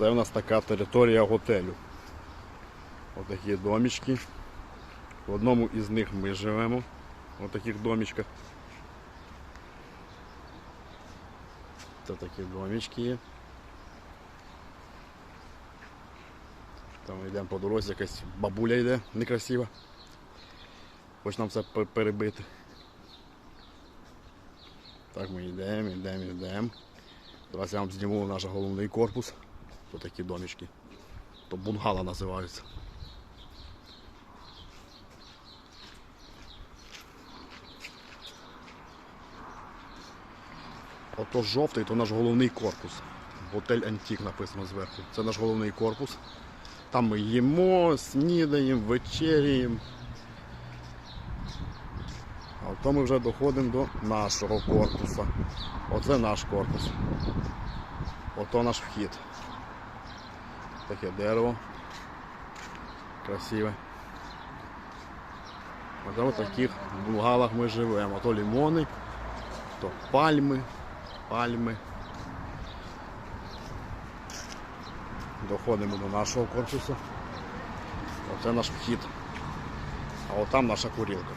Це у нас така територія готелю. Отакі домічки. В одному із них ми живемо. В таких домічках. Це такі домічки є. Там йдемо по дорозі, якась бабуля йде некрасива. Хоче нам це перебити. Так ми йдемо, йдемо, йдемо. Зараз я вам зніму наш головний корпус. То такі домішки. То бунгало називаються. Ото жовтий, то наш головний корпус. Готель Антік написано зверху. Це наш головний корпус. Там ми їмо, снідаємо, вечеряємо. А то ми вже доходимо до нашого корпусу. Оце наш корпус. Ото наш вхід. Таке дерево. Красиве. Оце в таких бунгалах ми живемо. То лимони, то пальми, пальми. Доходимо до нашого корпусу. Оце наш вхід. А от там наша курілка.